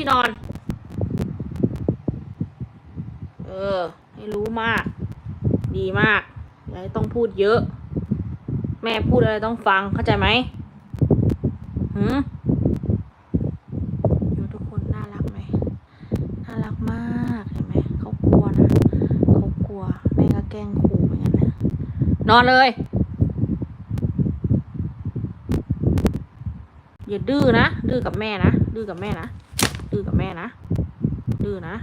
ที่นอน เออ ให้รู้มาก ดีมากอย่าต้องพูดเยอะ แม่พูดอะไรต้องฟังเข้าใจไหมหืมดูทุกคนน่ารักไหมน่ารักมากเห็นไหมเขากลัวนะเขากลัว แม่ก็แกล้งขู่เหมือนกันนะนอนเลยอย่าดื้อนะ ดื้อกับแม่นะ ดื้อกับแม่นะ ดื้อกับแม่นะ ดื้อนะ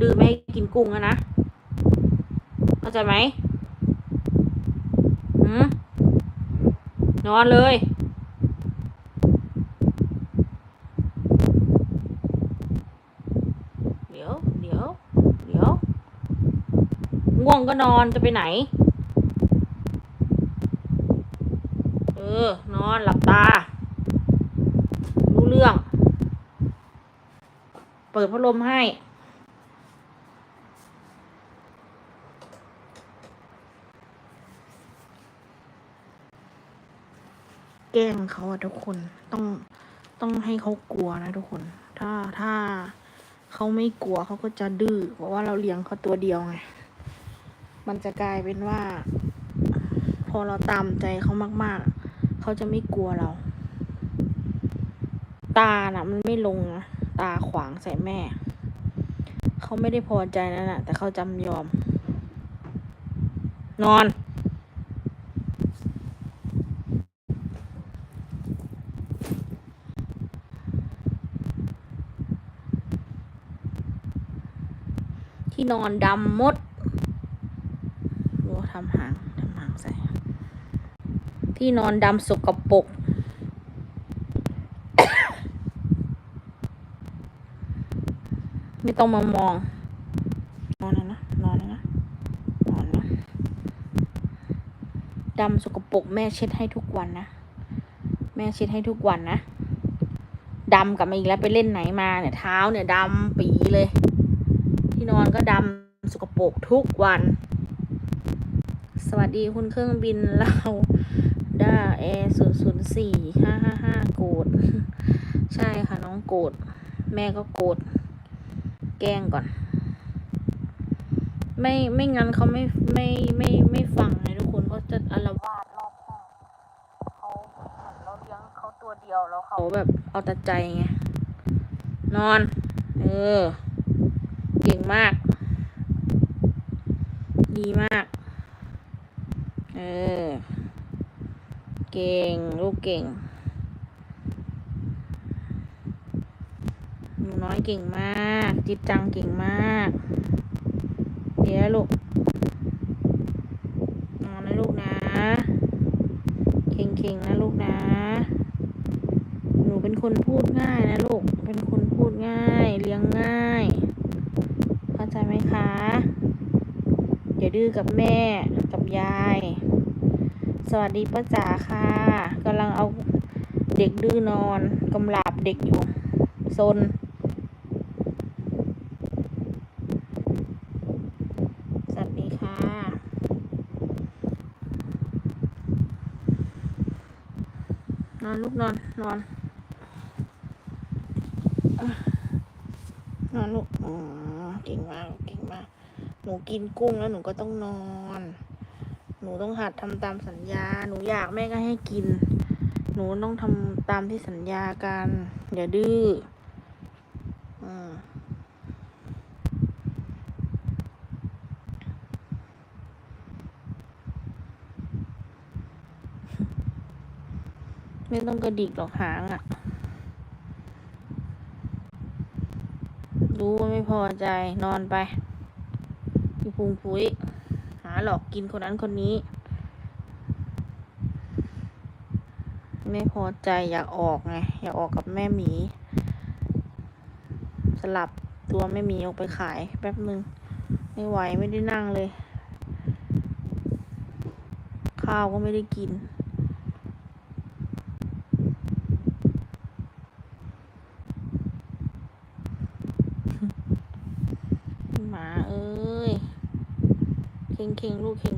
ดื้อไม่ให้กินกุ้งอะนะ เข้าใจไหมหืมนอนเลย เดี๋ยว เดี๋ยว เดี๋ยว ง่วงก็นอนจะไปไหน เออ นอนหลับตา รู้เรื่อง เปิดพัดลมให้ แกล้งเขาอะทุกคนต้องต้องให้เขากลัวนะทุกคน ถ้าถ้าเขาไม่กลัวเขาก็จะดื้อเพราะว่าเราเลี้ยงเขาตัวเดียวไงมันจะกลายเป็นว่า พอเราตามใจเขามากๆ เขาจะไม่กลัวเรา ตาน่ะ มันไม่ลงนะ ตาขวางใส่แม่ เขาไม่ได้พอใจนั่นแหะแต่เขาจำยอม นอน ที่นอนดำมดดูทำหางทำหางใส่ ที่นอนดำสกปรก ไม่ต้องมามอง นอนนะนะนอนนะนอนนะดำสกปรกแม่เช็ดให้ทุกวันนะ แม่เช็ดให้ทุกวันนะดำกลับมาอีกแล้วไปเล่นไหนมาเนี่ยเท้าเนี่ยดำปีเลย ที่นอนก็ดำสกปรกทุกวัน สวัสดีคุณเครื่องบินเราด้าแอร์ศูนย์ศูนย์สี่ห้าห้าห้าโกรธใช่ค่ะน้องโกรธแม่ก็โกรธ แกล้งก่อน ไม่ไม่งั้นเขาไม่ไม่ไม่ไม่ฟังไงทุกคนเขาจะอารวาสรอบห้องเขาเหมือนเราเลี้ยงเขาตัวเดียวแล้วเขาแบบเอาแต่ใจไงนอน เออเก่งมาก ดีมาก เออ เก่ง ลูกเก่ง หนูน้อยเก่งมาก จิบจังเก่งมากเดี๋ยวลูกนอนนะลูกนะ เก่งๆนะลูกนะ หนูเป็นคนพูดง่ายนะลูก เป็นคนพูดง่าย เลี้ยงง่าย เข้าใจไหมคะอย่าดื้อกับแม่กับยาย สวัสดีป้าจ๋าค่ะกำลังเอาเด็กดื้อนอนกำลาบเด็กอยู่ซนสวัสดีค่ะ นอนลูกนอนนอนนอนลูกอ๋อเก่งมากเก่งมาก หนูกินกุ้งแล้วหนูก็ต้องนอน หนูต้องหัดทำตามสัญญา หนูอยากแม่ก็ให้กิน หนูต้องทำตามที่สัญญากัน อย่าดื้ออืม ไม่ต้องกระดิกหรอกหางอะ่ะ รู้ว่าไม่พอใจนอนไปพี่พุงพุ้ย หาหลอกกินคนนั้นคนนี้ ไม่พอใจอยากออกไง อยากออกกับแม่หมี สลับตัวแม่หมีออกไปขายแป๊บหนึ่งไม่ไหวไม่ได้นั่งเลย ข้าวก็ไม่ได้กิน หมา เอ้ยเข่งเข่งๆลูกเข่ง